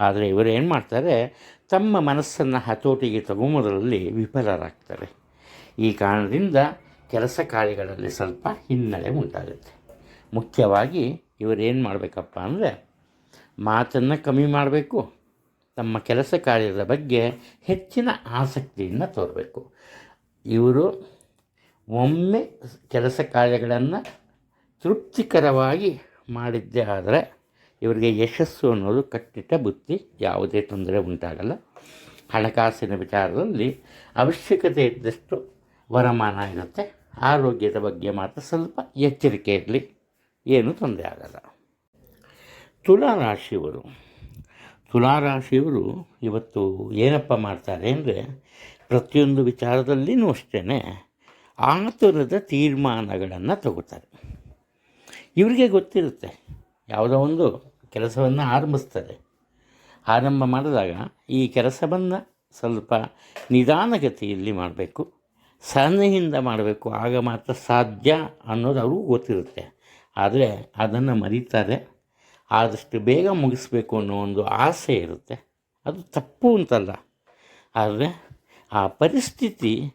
ಆದರೆ ಇವರು ಏನು ಮಾಡ್ತಾರೆ? ತಮ್ಮ ಮನಸ್ಸನ್ನು ಹತೋಟಿಗೆ ತಗೊಂಬುದರಲ್ಲಿ ವಿಫಲರಾಗ್ತಾರೆ. ಈ ಕಾರಣದಿಂದ ಕೆಲಸ ಕಾರ್ಯಗಳಲ್ಲಿ ಸ್ವಲ್ಪ ಹಿನ್ನಡೆ ಉಂಟಾಗುತ್ತೆ. ಮುಖ್ಯವಾಗಿ ಇವರೇನು ಮಾಡಬೇಕಪ್ಪ ಅಂದರೆ ಮಾತನ್ನು ಕಮ್ಮಿ ಮಾಡಬೇಕು ತಮ್ಮ ಕೆಲಸ ಕಾರ್ಯದ ಬಗ್ಗೆ ಹೆಚ್ಚಿನ ಆಸಕ್ತಿಯನ್ನು ತೋರಬೇಕು. ಇವರು ಒಮ್ಮೆ ಕೆಲಸ ಕಾರ್ಯಗಳನ್ನು ತೃಪ್ತಿಕರವಾಗಿ ಮಾಡಿದ್ದೇ ಆದರೆ ಇವರಿಗೆ ಯಶಸ್ಸು ಅನ್ನೋದು ಕಟ್ಟಿಟ್ಟ ಬುತ್ತಿ ಯಾವುದೇ ತೊಂದರೆ ಉಂಟಾಗಲ್ಲ. ಹಣಕಾಸಿನ ವಿಚಾರದಲ್ಲಿ ಅವಶ್ಯಕತೆ ಇದ್ದಷ್ಟು ವರಮಾನ ಇರುತ್ತೆ. ಆರೋಗ್ಯದ ಬಗ್ಗೆ ಮಾತ್ರ ಸ್ವಲ್ಪ ಎಚ್ಚರಿಕೆ ಇರಲಿ. ಏನೂ ತೊಂದರೆ ಆಗಲ್ಲ. ತುಲಾರಾಶಿಯವರು ತುಲಾರಾಶಿಯವರು ಇವತ್ತು ಏನಪ್ಪ ಮಾಡ್ತಾರೆ ಅಂದರೆ ಪ್ರತಿಯೊಂದು ವಿಚಾರದಲ್ಲಿಯೂ ಅಷ್ಟೇ ಆತುರದ ತೀರ್ಮಾನಗಳನ್ನು ತಗೋತಾರೆ. ಇವರಿಗೆ ಗೊತ್ತಿರುತ್ತೆ, ಯಾವುದೋ ಒಂದು ಕೆಲಸವನ್ನು ಆರಂಭಿಸ್ತಾರೆ. ಆರಂಭ ಮಾಡಿದಾಗ ಈ ಕೆಲಸವನ್ನು ಸ್ವಲ್ಪ ನಿಧಾನಗತಿಯಲ್ಲಿ ಮಾಡಬೇಕು ಸಹನೆಯಿಂದ ಮಾಡಬೇಕು, ಆಗ ಮಾತ್ರ ಸಾಧ್ಯ ಅನ್ನೋದು ಅವ್ರಿಗೂ ಗೊತ್ತಿರುತ್ತೆ. ಆದರೆ ಅದನ್ನು ಮರೀತಾರೆ ಆದಷ್ಟು ಬೇಗ ಮುಗಿಸ್ಬೇಕು ಅನ್ನೋ ಒಂದು ಆಸೆ ಇರುತ್ತೆ. ಅದು ತಪ್ಪು ಅಂತಲ್ಲ. ಆದರೆ ಆ ಪರಿಸ್ಥಿತಿ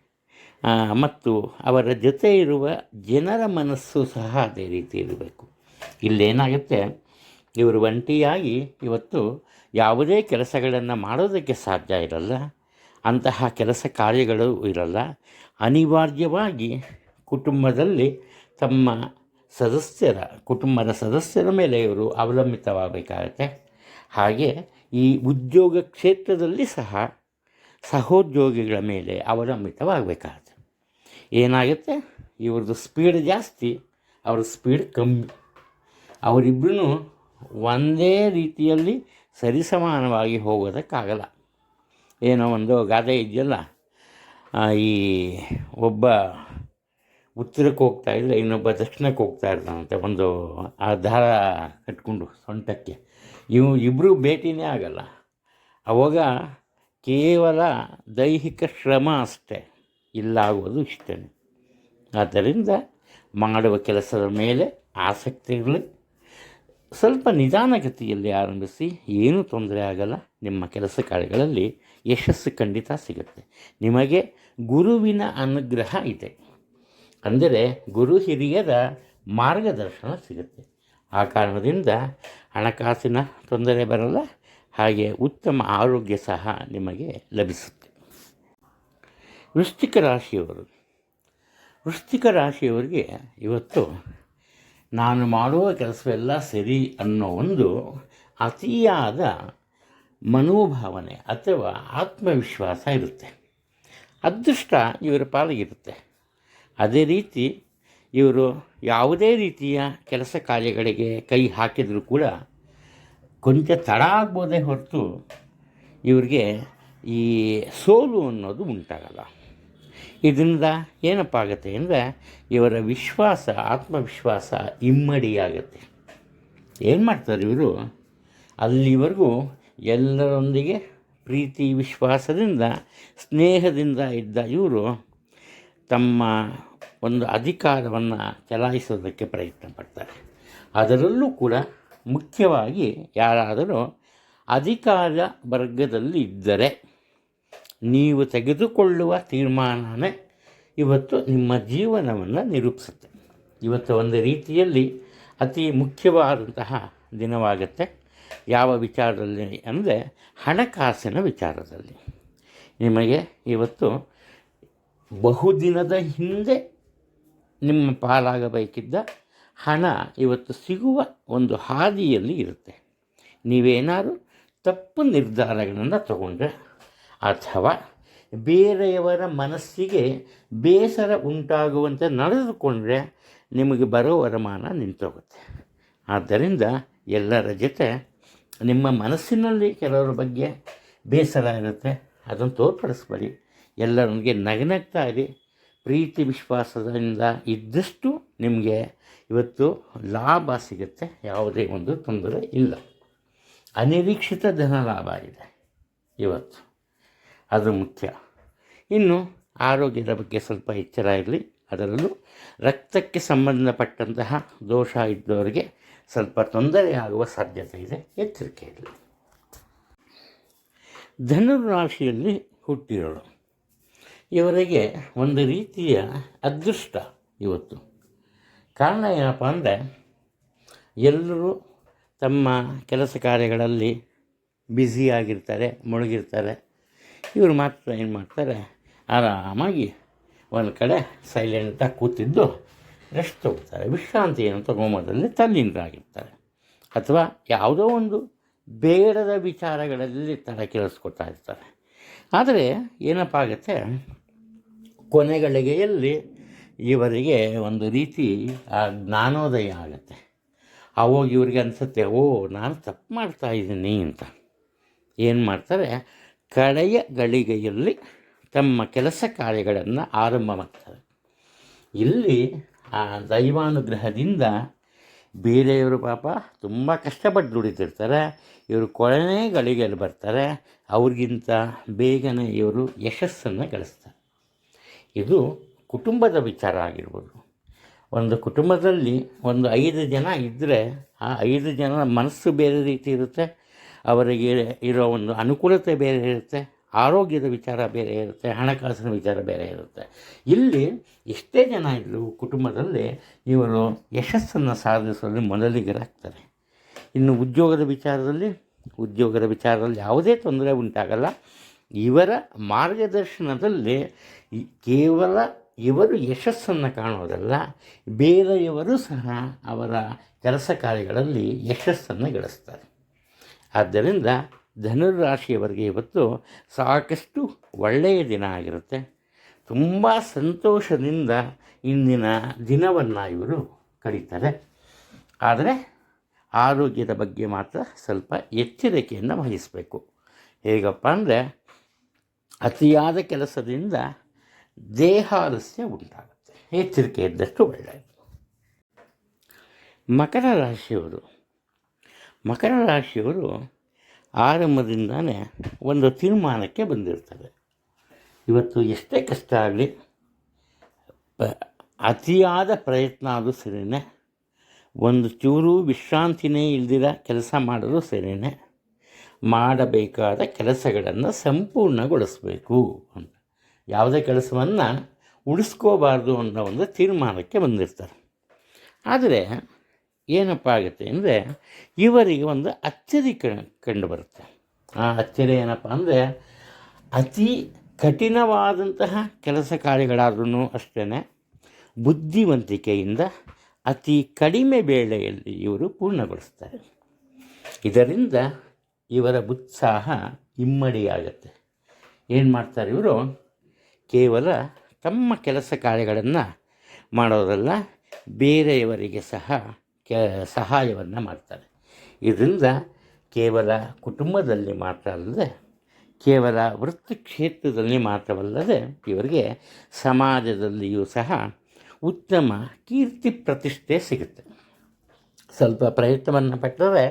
ಮತ್ತು ಅವರ ಜೊತೆ ಇರುವ ಜನರ ಮನಸ್ಸು ಸಹ ಅದೇ ರೀತಿ ಇರಬೇಕು. ಇಲ್ಲೇನಾಗುತ್ತೆ ಇವರು ಒಂಟಿಯಾಗಿ ಇವತ್ತು ಯಾವುದೇ ಕೆಲಸಗಳನ್ನು ಮಾಡೋದಕ್ಕೆ ಸಾಧ್ಯ ಇರಲ್ಲ. ಅಂತಹ ಕೆಲಸ ಕಾರ್ಯಗಳು ಇರಲ್ಲ. ಅನಿವಾರ್ಯವಾಗಿ ಕುಟುಂಬದಲ್ಲಿ ತಮ್ಮ ಸದಸ್ಯರ, ಕುಟುಂಬದ ಸದಸ್ಯರ ಮೇಲೆ ಇವರು ಅವಲಂಬಿತವಾಗಬೇಕಾಗತ್ತೆ. ಹಾಗೆ ಈ ಉದ್ಯೋಗ ಕ್ಷೇತ್ರದಲ್ಲಿ ಸಹ ಸಹೋದ್ಯೋಗಿಗಳ ಮೇಲೆ ಅವಲಂಬಿತವಾಗಬೇಕಾಗತ್ತೆ. ಏನಾಗುತ್ತೆ? ಇವ್ರದ್ದು ಸ್ಪೀಡ್ ಜಾಸ್ತಿ, ಅವ್ರ ಸ್ಪೀಡ್ ಕಮ್ಮಿ. ಅವರಿಬ್ಬರೂ ಒಂದೇ ರೀತಿಯಲ್ಲಿ ಸರಿಸಮಾನವಾಗಿ ಹೋಗೋದಕ್ಕಾಗಲ್ಲ. ಏನೋ ಒಂದು ಗಾದೆ ಇದೆಯಲ್ಲ? ಈ ಒಬ್ಬ ಉತ್ತರಕ್ಕೆ ಹೋಗ್ತಾ ಇಲ್ಲ, ಇನ್ನೊಬ್ಬ ದಕ್ಷಿಣಕ್ಕೆ ಹೋಗ್ತಾ ಇರ್ತಾನಂತೆ ಒಂದು ಆ ದಾರ ಕಟ್ಕೊಂಡು ಸೊಂಟಕ್ಕೆ. ಇವು ಇಬ್ಬರು ಭೇಟಿನೇ ಆಗಲ್ಲ. ಅವಾಗ ಕೇವಲ ದೈಹಿಕ ಶ್ರಮ ಅಷ್ಟೇ ಇಲ್ಲ ಆಗೋದು ಇಷ್ಟೇ ಆದ್ದರಿಂದ ಮಾಡುವ ಕೆಲಸದ ಮೇಲೆ ಆಸಕ್ತಿ ಇರಲಿ ಸ್ವಲ್ಪ ನಿಧಾನಗತಿಯಲ್ಲಿ ಆರಂಭಿಸಿ ಏನೂ ತೊಂದರೆ ಆಗಲ್ಲ. ನಿಮ್ಮ ಕೆಲಸ ಕಾರ್ಯಗಳಲ್ಲಿ ಯಶಸ್ಸು ಖಂಡಿತ ಸಿಗುತ್ತೆ. ನಿಮಗೆ ಗುರುವಿನ ಅನುಗ್ರಹ ಇದೆ. ಅಂದರೆ ಗುರು ಹಿರಿಯರ ಮಾರ್ಗದರ್ಶನ ಸಿಗುತ್ತೆ. ಆ ಕಾರಣದಿಂದ ಹಣಕಾಸಿನ ತೊಂದರೆ ಬರಲ್ಲ, ಹಾಗೆ ಉತ್ತಮ ಆರೋಗ್ಯ ಸಹ ನಿಮಗೆ ಲಭಿಸುತ್ತೆ. ವೃಶ್ಚಿಕ ರಾಶಿಯವರು. ವೃಶ್ಚಿಕ ರಾಶಿಯವರಿಗೆ ಇವತ್ತು ನಾನು ಮಾಡುವ ಕೆಲಸವೆಲ್ಲ ಸರಿ ಅನ್ನೋ ಒಂದು ಅತಿಯಾದ ಮನೋಭಾವನೆ ಅಥವಾ ಆತ್ಮವಿಶ್ವಾಸ ಇರುತ್ತೆ. ಅದೃಷ್ಟ ಇವರ ಪಾಲಿಗಿರುತ್ತೆ. ಅದೇ ರೀತಿ ಇವರು ಯಾವುದೇ ರೀತಿಯ ಕೆಲಸ ಕಾರ್ಯಗಳಿಗೆ ಕೈ ಹಾಕಿದರೂ ಕೂಡ ಕೊಂಚ ತಡ ಆಗ್ಬೋದೇ ಹೊರತು ಇವ್ರಿಗೆ ಈ ಸೋಲು ಅನ್ನೋದು ಉಂಟಾಗಲ್ಲ. ಇದರಿಂದ ಏನಪ್ಪ ಆಗುತ್ತೆ ಅಂದರೆ ಇವರ ವಿಶ್ವಾಸ, ಆತ್ಮವಿಶ್ವಾಸ ಇಮ್ಮಡಿಯಾಗುತ್ತೆ. ಏನು ಮಾಡ್ತಾರೆ ಇವರು? ಅಲ್ಲಿವರೆಗೂ ಎಲ್ಲರೊಂದಿಗೆ ಪ್ರೀತಿ, ವಿಶ್ವಾಸದಿಂದ, ಸ್ನೇಹದಿಂದ ಇದ್ದ ಇವರು ತಮ್ಮ ಒಂದು ಅಧಿಕಾರವನ್ನು ಚಲಾಯಿಸೋದಕ್ಕೆ ಪ್ರಯತ್ನ ಪಡ್ತಾರೆ. ಅದರಲ್ಲೂ ಕೂಡ ಮುಖ್ಯವಾಗಿ ಯಾರಾದರೂ ಅಧಿಕಾರ ವರ್ಗದಲ್ಲಿ ಇದ್ದರೆ ನೀವು ತೆಗೆದುಕೊಳ್ಳುವ ತೀರ್ಮಾನವೇ ಇವತ್ತು ನಿಮ್ಮ ಜೀವನವನ್ನು ನಿರೂಪಿಸುತ್ತೆ. ಇವತ್ತು ಒಂದು ರೀತಿಯಲ್ಲಿ ಅತಿ ಮುಖ್ಯವಾದಂತಹ ದಿನವಾಗುತ್ತೆ. ಯಾವ ವಿಚಾರದಲ್ಲಿ ಅಂದರೆ ಹಣಕಾಸಿನ ವಿಚಾರದಲ್ಲಿ. ನಿಮಗೆ ಇವತ್ತು ಬಹುದಿನದ ಹಿಂದೆ ನಿಮ್ಮ ಪಾಲಾಗಬೇಕಿದ್ದ ಹಣ ಇವತ್ತು ಸಿಗುವ ಒಂದು ಹಾದಿಯಲ್ಲಿ ಇರುತ್ತೆ. ನೀವೇನಾದರೂ ತಪ್ಪು ನಿರ್ಧಾರಗಳನ್ನು ತಗೊಂಡ್ರೆ ಅಥವಾ ಬೇರೆಯವರ ಮನಸ್ಸಿಗೆ ಬೇಸರ ಉಂಟಾಗುವಂತೆ ನಡೆದುಕೊಂಡ್ರೆ ನಿಮಗೆ ಬರೋ ವರಮಾನ ನಿಂತೋಗುತ್ತೆ. ಆದ್ದರಿಂದ ಎಲ್ಲರ ಜೊತೆ ನಿಮ್ಮ ಮನಸ್ಸಿನಲ್ಲಿ ಕೆಲವರ ಬಗ್ಗೆ ಬೇಸರ ಇರುತ್ತೆ. ಅದನ್ನು ತೋರ್ಪಡಿಸ್ಬೇಡಿ. ಎಲ್ಲರೊಂದಿಗೆ ನಗನಗ್ತಾ ಇರಿ ಪ್ರೀತಿ ವಿಶ್ವಾಸದಿಂದ ಇದ್ದಷ್ಟು ನಿಮಗೆ ಇವತ್ತು ಲಾಭ ಸಿಗುತ್ತೆ. ಯಾವುದೇ ಒಂದು ತೊಂದರೆ ಇಲ್ಲ. ಅನಿರೀಕ್ಷಿತ ಧನ ಲಾಭ ಇದೆ ಇವತ್ತು. ಅದು ಮುಖ್ಯ. ಇನ್ನು ಆರೋಗ್ಯದ ಬಗ್ಗೆ ಸ್ವಲ್ಪ ಎಚ್ಚರ ಇರಲಿ. ಅದರಲ್ಲೂ ರಕ್ತಕ್ಕೆ ಸಂಬಂಧಪಟ್ಟಂತಹ ದೋಷ ಇದ್ದವರಿಗೆ ಸ್ವಲ್ಪ ತೊಂದರೆ ಆಗುವ ಸಾಧ್ಯತೆ ಇದೆ. ಎಚ್ಚರಿಕೆ ಇರಲಿ. ಧನುರಾಶಿಯಲ್ಲಿ ಹುಟ್ಟಿರೋಳು. ಇವರಿಗೆ ಒಂದು ರೀತಿಯ ಅದೃಷ್ಟ ಇವತ್ತು. ಕಾರಣ ಏನಪ್ಪ ಅಂದರೆ, ಎಲ್ಲರೂ ತಮ್ಮ ಕೆಲಸ ಕಾರ್ಯಗಳಲ್ಲಿ ಬ್ಯುಸಿಯಾಗಿರ್ತಾರೆ ಮುಳುಗಿರ್ತಾರೆ. ಇವರು ಮಾತ್ರ ಏನು ಮಾಡ್ತಾರೆ, ಆರಾಮಾಗಿ ಒಂದು ಕಡೆ ಸೈಲೆಂಟಾಗಿ ಕೂತಿದ್ದು ರೆಸ್ಟ್ ತಗೋತಾರೆ. ವಿಶ್ರಾಂತಿಯನ್ನು ತಗೊಂಬೋದ್ರಲ್ಲಿ ತಲ್ಲೀನರಾಗಿರ್ತಾರೆ ಅಥವಾ ಯಾವುದೋ ಒಂದು ಬೇಡದ ವಿಚಾರಗಳಲ್ಲಿ ತಲೆ ಕೊಡ್ತಾ ಇರ್ತಾರೆ. ಆದರೆ ಏನಪ್ಪ ಆಗುತ್ತೆ ಕೊನೆಗಳಿಗೆಯಲ್ಲಿ ಇವರಿಗೆ ಒಂದು ರೀತಿ ಆ ಜ್ಞಾನೋದಯ ಆಗುತ್ತೆ. ಅವಾಗ ಇವ್ರಿಗೆ ಅನಿಸುತ್ತೆ, ಓ ನಾನು ತಪ್ಪು ಮಾಡ್ತಾ ಇದ್ದೀನಿ ಅಂತ. ಏನು ಮಾಡ್ತಾರೆ? ಕಡೆಯ ಗಳಿಗೆಯಲ್ಲಿ ತಮ್ಮ ಕೆಲಸ ಕಾರ್ಯಗಳನ್ನು ಆರಂಭ ಮಾಡ್ತಾರೆ. ಇಲ್ಲಿ ಆ ದೈವಾನುಗ್ರಹದಿಂದ ಬೇರೆಯವರು ಪಾಪ ತುಂಬ ಕಷ್ಟಪಟ್ಟು ದುಡಿತಿರ್ತಾರೆ. ಇವರು ಕೊನೆಯ ಗಳಿಗೆಯಲ್ಲಿ ಬರ್ತಾರೆ. ಅವ್ರಿಗಿಂತ ಬೇಗನೆ ಇವರು ಯಶಸ್ಸನ್ನು ಗಳಿಸ್ತಾರೆ. ಇದು ಕುಟುಂಬದ ವಿಚಾರ ಆಗಿರ್ಬೋದು. ಒಂದು ಕುಟುಂಬದಲ್ಲಿ ಒಂದು ಐದು ಜನ ಇದ್ದರೆ ಆ ಐದು ಜನರ ಮನಸ್ಸು ಬೇರೆ ರೀತಿ ಇರುತ್ತೆ, ಅವರಿಗೆ ಇರೋ ಒಂದು ಅನುಕೂಲತೆ ಬೇರೆ ಇರುತ್ತೆ, ಆರೋಗ್ಯದ ವಿಚಾರ ಬೇರೆ ಇರುತ್ತೆ, ಹಣಕಾಸಿನ ವಿಚಾರ ಬೇರೆ ಇರುತ್ತೆ. ಇಲ್ಲಿ ಎಷ್ಟೇ ಜನ ಇದ್ದರೂ ಕುಟುಂಬದಲ್ಲಿ ಇವರು ಯಶಸ್ಸನ್ನು ಸಾಧಿಸುವಲ್ಲಿ ಮೊದಲಿಗರಾಗ್ತಾರೆ. ಇನ್ನು ಉದ್ಯೋಗದ ವಿಚಾರದಲ್ಲಿ ಉದ್ಯೋಗದ ವಿಚಾರದಲ್ಲಿ ಯಾವುದೇ ತೊಂದರೆ ಉಂಟಾಗಲ್ಲ. ಇವರ ಮಾರ್ಗದರ್ಶನದಲ್ಲಿ ಕೇವಲ ಇವರು ಯಶಸ್ಸನ್ನು ಕಾಣುವುದಲ್ಲ, ಬೇರೆಯವರು ಸಹ ಅವರ ಕೆಲಸ ಕಾರ್ಯಗಳಲ್ಲಿ ಯಶಸ್ಸನ್ನು ಗಳಿಸ್ತಾರೆ. ಆದ್ದರಿಂದ ಧನುರಾಶಿಯವರಿಗೆ ಇವತ್ತು ಸಾಕಷ್ಟು ಒಳ್ಳೆಯ ದಿನ ಆಗಿರುತ್ತೆ. ತುಂಬ ಸಂತೋಷದಿಂದ ಇಂದಿನ ದಿನವನ್ನು ಇವರು ಕಳೀತಾರೆ. ಆದರೆ ಆರೋಗ್ಯದ ಬಗ್ಗೆ ಮಾತ್ರ ಸ್ವಲ್ಪ ಎಚ್ಚರಿಕೆಯನ್ನು ವಹಿಸಬೇಕು. ಹೇಗಪ್ಪ ಅಂದರೆ ಅತಿಯಾದ ಕೆಲಸದಿಂದ ದೇಹಾಲಸ್ಯ ಉಂಟಾಗುತ್ತೆ. ಎಚ್ಚರಿಕೆ ಇದ್ದಷ್ಟು ಒಳ್ಳೆಯದು. ಮಕರ ರಾಶಿಯವರು ಮಕರ ರಾಶಿಯವರು ಆರಂಭದಿಂದಾನೇ ಒಂದು ತೀರ್ಮಾನಕ್ಕೆ ಬಂದಿರ್ತಾರೆ ಇವತ್ತು ಎಷ್ಟೇ ಕಷ್ಟ ಆಗಲಿ ಅತಿಯಾದ ಪ್ರಯತ್ನ ಆದರೂ ಸರಿಯೇ ಒಂದು ಚೂರು ವಿಶ್ರಾಂತಿನೇ ಇಲ್ದಿರ ಕೆಲಸ ಮಾಡಲು ಸರಿಯೇ ಮಾಡಬೇಕಾದ ಕೆಲಸಗಳನ್ನು ಸಂಪೂರ್ಣಗೊಳಿಸಬೇಕು ಅಂತ. ಯಾವುದೇ ಕೆಲಸವನ್ನು ಉಳಿಸ್ಕೋಬಾರ್ದು ಅನ್ನೋ ಒಂದು ತೀರ್ಮಾನಕ್ಕೆ ಬಂದಿರ್ತಾರೆ. ಆದರೆ ಏನಪ್ಪ ಆಗುತ್ತೆ ಅಂದರೆ ಇವರಿಗೆ ಒಂದು ಅಚ್ಚರಿ ಕಂಡು ಬರುತ್ತೆ ಆ ಅಚ್ಚರಿ ಏನಪ್ಪ ಅಂದರೆ ಅತಿ ಕಠಿಣವಾದಂತಹ ಕೆಲಸ ಕಾರ್ಯಗಳಾದ್ರೂ ಅಷ್ಟೇ ಬುದ್ಧಿವಂತಿಕೆಯಿಂದ ಅತಿ ಕಡಿಮೆ ವೇಳೆಯಲ್ಲಿ ಇವರು ಪೂರ್ಣಗೊಳಿಸ್ತಾರೆ. ಇದರಿಂದ ಇವರ ಉತ್ಸಾಹ ಇಮ್ಮಡಿಯಾಗತ್ತೆ. ಏನು ಮಾಡ್ತಾರೆ ಇವರು? ಕೇವಲ ತಮ್ಮ ಕೆಲಸ ಕಾರ್ಯಗಳನ್ನು ಮಾಡೋದಲ್ಲ, ಬೇರೆಯವರಿಗೆ ಸಹ ಕೆ, ಸಹಾಯವನ್ನು ಮಾಡ್ತಾರೆ. ಇದರಿಂದ ಕೇವಲ ಕುಟುಂಬದಲ್ಲಿ ಮಾತ್ರ ಅಲ್ಲದೆ, ಕೇವಲ ವೃತ್ತಿ ಕ್ಷೇತ್ರದಲ್ಲಿ ಮಾತ್ರವಲ್ಲದೆ ಇವರಿಗೆ ಸಮಾಜದಲ್ಲಿಯೂ ಸಹ ಉತ್ತಮ ಕೀರ್ತಿ ಪ್ರತಿಷ್ಠೆ ಸಿಗುತ್ತೆ. ಸ್ವಲ್ಪ ಪ್ರಯತ್ನವನ್ನು ಪಟ್ಟರೆ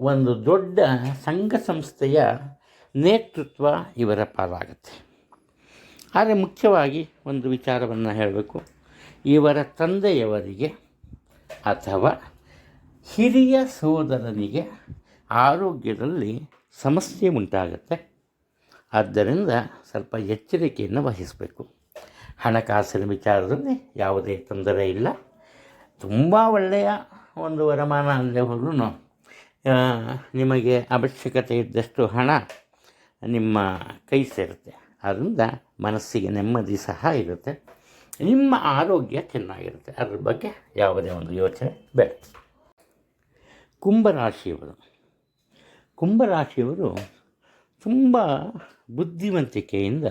ಒಂದು ದೊಡ್ಡ ಸಂಘ ಸಂಸ್ಥೆಯ ನೇತೃತ್ವ ಇವರ ಪಾಲಾಗುತ್ತೆ. ಆದರೆ ಮುಖ್ಯವಾಗಿ ಒಂದು ವಿಚಾರವನ್ನು ಹೇಳಬೇಕು. ಇವರ ತಂದೆಯವರಿಗೆ ಅಥವಾ ಹಿರಿಯ ಸೋದರನಿಗೆ ಆರೋಗ್ಯದಲ್ಲಿ ಸಮಸ್ಯೆ ಉಂಟಾಗುತ್ತೆ. ಆದ್ದರಿಂದ ಸ್ವಲ್ಪ ಎಚ್ಚರಿಕೆಯನ್ನು ವಹಿಸಬೇಕು. ಹಣಕಾಸಿನ ವಿಚಾರದಲ್ಲಿ ಯಾವುದೇ ತೊಂದರೆ ಇಲ್ಲ. ತುಂಬ ಒಳ್ಳೆಯ ಒಂದು ವರಮಾನ ಅಲ್ಲದೆ ಹೋದ್ರೂ ನಿಮಗೆ ಅವಶ್ಯಕತೆ ಇದ್ದಷ್ಟು ಹಣ ನಿಮ್ಮ ಕೈ ಸೇರುತ್ತೆ. ಆದ್ದರಿಂದ ಮನಸ್ಸಿಗೆ ನೆಮ್ಮದಿ ಸಹ ಇರುತ್ತೆ. ನಿಮ್ಮ ಆರೋಗ್ಯ ಚೆನ್ನಾಗಿರುತ್ತೆ. ಅದ್ರ ಬಗ್ಗೆ ಯಾವುದೇ ಒಂದು ಯೋಚನೆ ಬೇಡ. ಕುಂಭರಾಶಿಯವರು. ಕುಂಭರಾಶಿಯವರು ತುಂಬ ಬುದ್ಧಿವಂತಿಕೆಯಿಂದ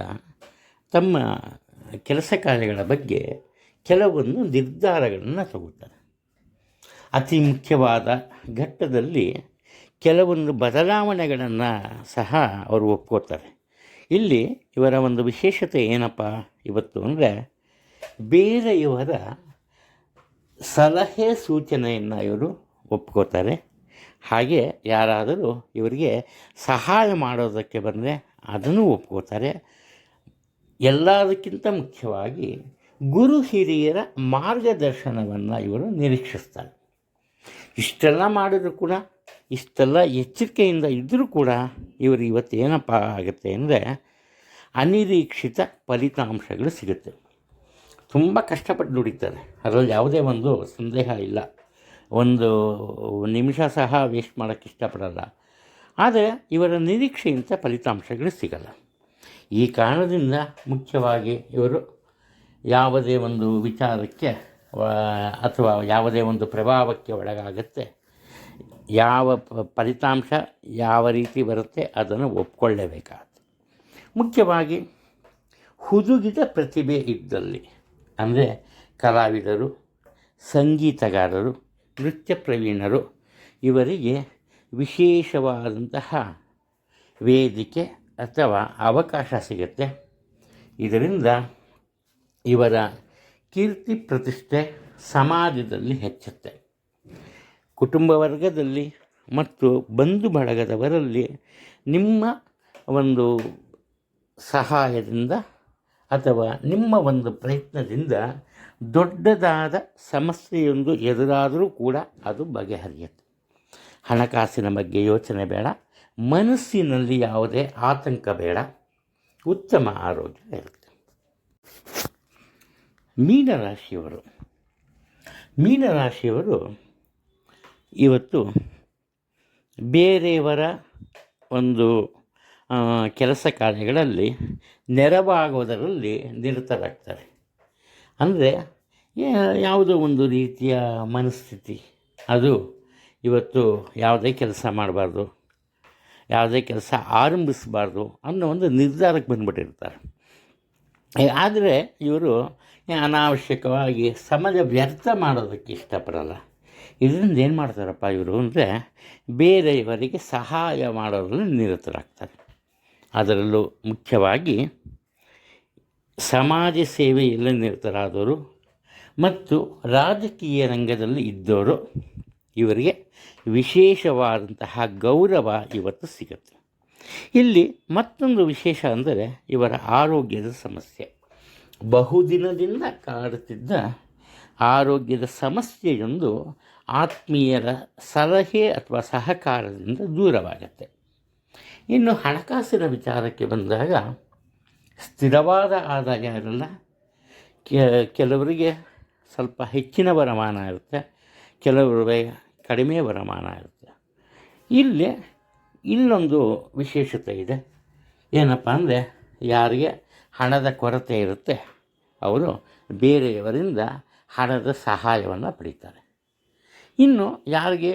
ತಮ್ಮ ಕೆಲಸ ಕಾರ್ಯಗಳ ಬಗ್ಗೆ ಕೆಲವೊಂದು ನಿರ್ಧಾರಗಳನ್ನು ತಗೋತಾರೆ ಅತಿ ಮುಖ್ಯವಾದ ಘಟ್ಟದಲ್ಲಿ ಕೆಲವೊಂದು ಬದಲಾವಣೆಗಳನ್ನು ಸಹ ಅವರು ಒಪ್ಕೋತಾರೆ. ಇಲ್ಲಿ ಇವರ ಒಂದು ವಿಶೇಷತೆ ಏನಪ್ಪ ಇವತ್ತು ಅಂದರೆ ಬೇರೆಯವರ ಸಲಹೆ ಸೂಚನೆಯನ್ನು ಇವರು ಒಪ್ಕೋತಾರೆ. ಹಾಗೆ ಯಾರಾದರೂ ಇವರಿಗೆ ಸಹಾಯ ಮಾಡೋದಕ್ಕೆ ಬಂದರೆ ಅದನ್ನು ಒಪ್ಕೋತಾರೆ. ಎಲ್ಲದಕ್ಕಿಂತ ಮುಖ್ಯವಾಗಿ ಗುರು ಹಿರಿಯರ ಮಾರ್ಗದರ್ಶನವನ್ನು ಇವರು ನಿರೀಕ್ಷಿಸ್ತಾರೆ. ಇಷ್ಟೆಲ್ಲ ಮಾಡಿದ್ರು ಕೂಡ ಇಷ್ಟೆಲ್ಲ ಎಚ್ಚರಿಕೆಯಿಂದ ಇದ್ದರೂ ಕೂಡ ಇವರು ಇವತ್ತು ಏನಪ್ಪ ಆಗುತ್ತೆ ಅಂದರೆ ಅನಿರೀಕ್ಷಿತ ಫಲಿತಾಂಶಗಳು ಸಿಗುತ್ತೆ. ತುಂಬ ಕಷ್ಟಪಟ್ಟು ದುಡಿತಾರೆ. ಅದರಲ್ಲಿ ಯಾವುದೇ ಒಂದು ಸಂದೇಹ ಇಲ್ಲ. ಒಂದು ನಿಮಿಷ ಸಹ ವೇಸ್ಟ್ ಮಾಡೋಕ್ಕೆ ಇಷ್ಟಪಡಲ್ಲ. ಆದರೆ ಇವರ ನಿರೀಕ್ಷೆಯಿಂದ ಫಲಿತಾಂಶಗಳು ಸಿಗಲ್ಲ. ಈ ಕಾರಣದಿಂದ ಮುಖ್ಯವಾಗಿ ಇವರು ಯಾವುದೇ ಒಂದು ವಿಚಾರಕ್ಕೆ ಅಥವಾ ಯಾವುದೇ ಒಂದು ಪ್ರಭಾವಕ್ಕೆ ಒಳಗಾಗುತ್ತೆ. ಯಾವ ಫಲಿತಾಂಶ ಯಾವ ರೀತಿ ಬರುತ್ತೆ ಅದನ್ನು ಒಪ್ಕೊಳ್ಳೇಬೇಕಾಗುತ್ತೆ ಮುಖ್ಯವಾಗಿ ಹುದುಗಿದ ಪ್ರತಿಭೆ ಇದ್ದಲ್ಲಿ, ಅಂದರೆ ಕಲಾವಿದರು, ಸಂಗೀತಗಾರರು, ನೃತ್ಯ ಪ್ರವೀಣರು, ಇವರಿಗೆ ವಿಶೇಷವಾದಂತಹ ವೇದಿಕೆ ಅಥವಾ ಅವಕಾಶ ಸಿಗುತ್ತೆ. ಇದರಿಂದ ಇವರ ಕೀರ್ತಿ ಪ್ರತಿಷ್ಠೆ ಸಮಾಜದಲ್ಲಿ ಹೆಚ್ಚುತ್ತೆ. ಕುಟುಂಬ ವರ್ಗದಲ್ಲಿ ಮತ್ತು ಬಂಧು ಬಳಗದವರಲ್ಲಿ ನಿಮ್ಮ ಒಂದು ಸಹಾಯದಿಂದ ಅಥವಾ ನಿಮ್ಮ ಒಂದು ಪ್ರಯತ್ನದಿಂದ ದೊಡ್ಡದಾದ ಸಮಸ್ಯೆಯೊಂದು ಎದುರಾದರೂ ಕೂಡ ಅದು ಬಗೆಹರಿಯುತ್ತೆ. ಹಣಕಾಸಿನ ಬಗ್ಗೆ ಯೋಚನೆ ಬೇಡ, ಮನಸ್ಸಿನಲ್ಲಿ ಯಾವುದೇ ಆತಂಕ ಬೇಡ, ಉತ್ತಮ ಆರೋಗ್ಯ ಇರುತ್ತೆ. ಮೀನರಾಶಿಯವರು ಮೀನರಾಶಿಯವರು ಇವತ್ತು ಬೇರೆಯವರ ಒಂದು ಕೆಲಸ ಕಾರ್ಯಗಳಲ್ಲಿ ನೆರವಾಗೋದರಲ್ಲಿ ನಿರತರಾಗ್ತಾರೆ. ಅಂದರೆ ಯಾವುದೋ ಒಂದು ರೀತಿಯ ಮನಸ್ಥಿತಿ. ಅದು ಇವತ್ತು ಯಾವುದೇ ಕೆಲಸ ಮಾಡಬಾರ್ದು, ಯಾವುದೇ ಕೆಲಸ ಆರಂಭಿಸಬಾರ್ದು ಅನ್ನೋ ಒಂದು ನಿರ್ಧಾರಕ್ಕೆ ಬಂದುಬಿಟ್ಟಿರ್ತಾರೆ. ಆದರೆ ಇವರು ಅನಾವಶ್ಯಕವಾಗಿ ಸಮಯ ವ್ಯರ್ಥ ಮಾಡೋದಕ್ಕೆ ಇಷ್ಟಪಡಲ್ಲ. ಇದರಿಂದ ಏನು ಮಾಡ್ತಾರಪ್ಪ ಇವರು ಅಂದರೆ ಬೇರೆಯವರಿಗೆ ಸಹಾಯ ಮಾಡೋದ್ರಲ್ಲಿ ನಿರತರಾಗ್ತಾರೆ. ಅದರಲ್ಲೂ ಮುಖ್ಯವಾಗಿ ಸಮಾಜ ಸೇವೆಯಲ್ಲಿ ನಿರತರಾದವರು ಮತ್ತು ರಾಜಕೀಯ ರಂಗದಲ್ಲಿ ಇದ್ದವರು ಇವರಿಗೆ ವಿಶೇಷವಾದಂತಹ ಗೌರವ ಇವತ್ತು ಸಿಗುತ್ತೆ. ಇಲ್ಲಿ ಮತ್ತೊಂದು ವಿಶೇಷ ಅಂದರೆ ಇವರ ಆರೋಗ್ಯದ ಸಮಸ್ಯೆ. ಬಹುದಿನದಿಂದ ಕಾಡುತ್ತಿದ್ದ ಆರೋಗ್ಯದ ಸಮಸ್ಯೆಯೊಂದು ಆತ್ಮೀಯರ ಸಲಹೆ ಅಥವಾ ಸಹಕಾರದಿಂದ ದೂರವಾಗುತ್ತೆ. ಇನ್ನು ಹಣಕಾಸಿನ ವಿಚಾರಕ್ಕೆ ಬಂದಾಗ ಸ್ಥಿರವಾದ ಆದಾಯ ಇರಲ್ಲ ಕೆಲವರಿಗೆ ಸ್ವಲ್ಪ ಹೆಚ್ಚಿನ ವರಮಾನ ಇರುತ್ತೆ. ಕೆಲವರಿಗೆ ಕಡಿಮೆ ವರಮಾನ ಇರುತ್ತೆ. ಇಲ್ಲಿ ಇಲ್ಲೊಂದು ವಿಶೇಷತೆ ಇದೆ. ಏನಪ್ಪ ಅಂದರೆ ಯಾರಿಗೆ ಹಣದ ಕೊರತೆ ಇರುತ್ತೆ, ಅವರು ಬೇರೆಯವರಿಂದ ಹಣದ ಸಹಾಯವನ್ನು ಪಡಿತಾರೆ. ಇನ್ನು ಯಾರಿಗೆ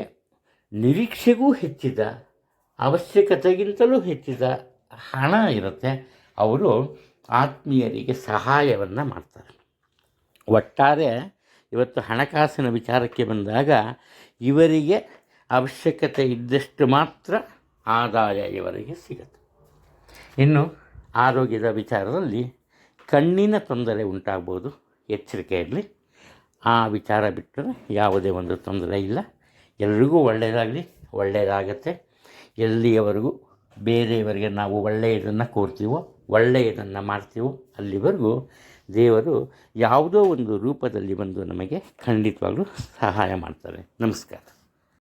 ನಿರೀಕ್ಷೆಗೂ ಹೆಚ್ಚಿದ, ಅವಶ್ಯಕತೆಗಿಂತಲೂ ಹೆಚ್ಚಿದ ಹಣ ಇರುತ್ತೆ, ಅವರು ಆತ್ಮೀಯರಿಗೆ ಸಹಾಯವನ್ನು ಮಾಡ್ತಾರೆ. ಒಟ್ಟಾರೆ ಇವತ್ತು ಹಣಕಾಸಿನ ವಿಚಾರಕ್ಕೆ ಬಂದಾಗ ಇವರಿಗೆ ಅವಶ್ಯಕತೆ ಇದ್ದಷ್ಟು ಮಾತ್ರ ಆದಾಯ ಇವರಿಗೆ ಸಿಗುತ್ತೆ. ಇನ್ನು ಆರೋಗ್ಯದ ವಿಚಾರದಲ್ಲಿ ಕಣ್ಣಿನ ತೊಂದರೆ ಉಂಟಾಗ್ಬೋದು ಎಚ್ಚರಿಕೆ ಇರಲಿ ಆ ವಿಚಾರ ಬಿಟ್ಟರೆ ಯಾವುದೇ ಒಂದು ತೊಂದರೆ ಇಲ್ಲ. ಎಲ್ರಿಗೂ ಒಳ್ಳೆಯದಾಗಲಿ, ಒಳ್ಳೆಯದಾಗತ್ತೆ. ಎಲ್ಲಿಯವರೆಗೂ ಬೇರೆಯವರಿಗೆ ನಾವು ಒಳ್ಳೆಯದನ್ನು ಕೋರ್ತೀವೋ ಒಳ್ಳೆಯದನ್ನು ಮಾಡ್ತೀವೋ, ಅಲ್ಲಿವರೆಗೂ ದೇವರು ಯಾವುದೋ ಒಂದು ರೂಪದಲ್ಲಿ ಬಂದು ನಮಗೆ ಖಂಡಿತವಾಗ್ಲೂ ಸಹಾಯ ಮಾಡ್ತಾರೆ. ನಮಸ್ಕಾರ.